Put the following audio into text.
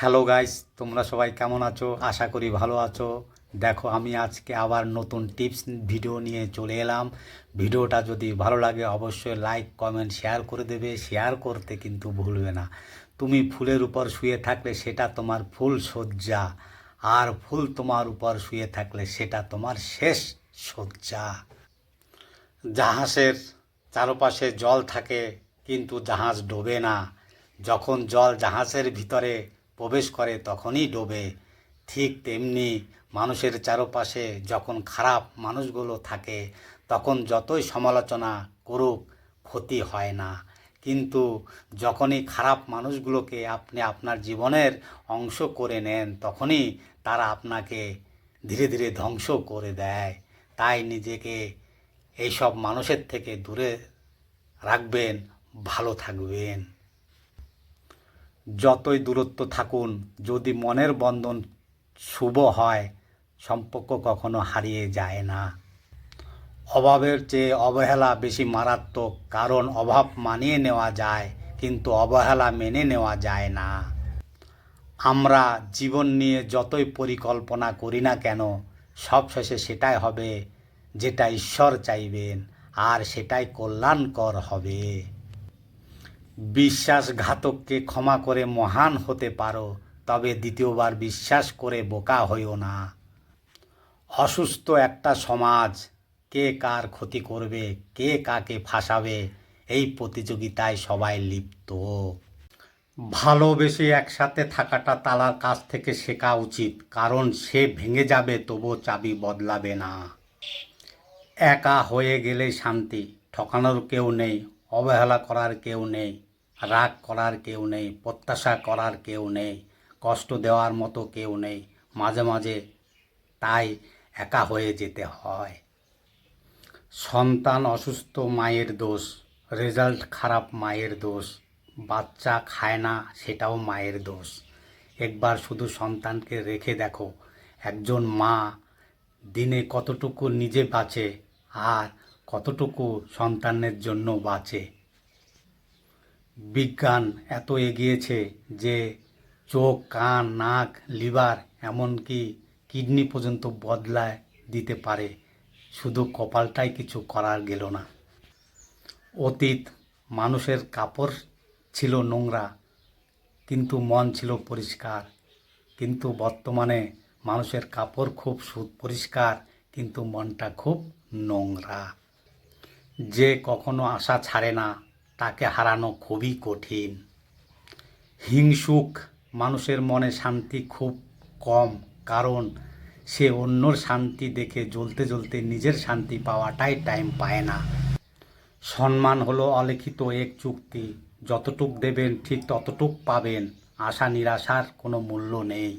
Hello guys তোমরা সবাই কেমন আছো? আশা করি ভালো আছো। দেখো, আমি আজকে আবার নতুন টিপস ভিডিও নিয়ে চলে এলাম। ভিডিওটা যদি ভালো লাগে, অবশ্যই লাইক কমেন্ট শেয়ার করে দেবে। শেয়ার করতে কিন্তু ভুলবে না। তুমি ফুলের উপর শুয়ে থাকলে সেটা তোমার ফুল শয্যা আর ফুল তোমার উপর শুয়ে থাকলে সেটা তোমার শেষ শয্যা জাহাজের চারপাশে জল থাকে, কিন্তু জাহাজ ডোবে না। যখন জল জাহাজের ভিতরে প্রবেশ করে তখনই ডোবে। ঠিক তেমনি মানুষের চারপাশে যখন খারাপ মানুষগুলো থাকে, তখন যতই সমালোচনা করুক, ক্ষতি হয় না। কিন্তু যখনই খারাপ মানুষগুলোকে আপনি আপনার জীবনের অংশ করে নেন, তখনই তারা আপনাকে ধীরে ধীরে ধ্বংস করে দেয়। তাই নিজেকে এইসব মানুষের থেকে দূরে রাখবেন, ভালো থাকবেন। যতই দূরত্ব থাকুন, যদি মনের বন্ধন শুভ হয়, সম্পর্ক কখনো হারিয়ে যায় না। অভাবের চেয়ে অবহেলা বেশি মারাত্মক, কারণ অভাব মানিয়ে নেওয়া যায়, কিন্তু অবহেলা মেনে নেওয়া যায় না। আমরা জীবন নিয়ে যতই পরিকল্পনা করি না কেন, সবশেষে সেটাই হবে যেটা ঈশ্বর চাইবেন, আর সেটাই কল্যাণকর হবে। বিশ্বাসঘাতককে ক্ষমা করে মহান হতে পারো, তবে দ্বিতীয়বার বিশ্বাস করে বোকা হইও না। অসুস্থ একটা সমাজ, কে কার ক্ষতি করবে, কে কাকে ফাঁসাবে, এই প্রতিযোগিতায় সবাই লিপ্ত। ভালোবেসে একসাথে থাকাটা তালার কাছ থেকে শেখা উচিত, কারণ সে ভেঙে যাবে তবু চাবি বদলাবে না। একা হয়ে গেলে শান্তি, ঠকানোর কেউ নেই, অবহেলা করার কেউ নেই। রাগ করার কেউ নেই, প্রত্যাশা করার কেউ নেই, কষ্ট দেওয়ার মতো কেউ নেই। মাঝে মাঝে তাই একা হয়ে যেতে হয়। সন্তান অসুস্থ মায়ের দোষ, রেজাল্ট খারাপ মায়ের দোষ, বাচ্চা খায় না সেটাও মায়ের দোষ। একবার শুধু সন্তানকে রেখে দেখো, একজন মা দিনে কতটুকু নিজে বাঁচে আর কতটুকু সন্তানের জন্য বাঁচে। বিজ্ঞান এত এগিয়েছে যে চোখ, কান, নাক, লিভার এমনকি কিডনি পর্যন্ত বদলায় দিতে পারে। শুধু কপালটাই কিছু করার গেল না। অতীত মানুষের কাপড় ছিল নোংরা, কিন্তু মন ছিল পরিষ্কার। কিন্তু বর্তমানে মানুষের কাপড় খুব পরিষ্কার, কিন্তু মনটা খুব নোংরা। যে কখনো আশা ছাড়ে না তাকে হারানো খুবই কঠিন। হিংসুক মানুষের মনে শান্তি খুব কম, কারণ সে অন্যর শান্তি দেখে জ্বলতে জ্বলতে নিজের শান্তি পাওয়াটাই টাইম পায় না। সম্মান হলো অলিখিত এক চুক্তি। যতটুক দেবেন ঠিক ততটুক পাবেন। আশা নিরাশার কোনো মূল্য নেই।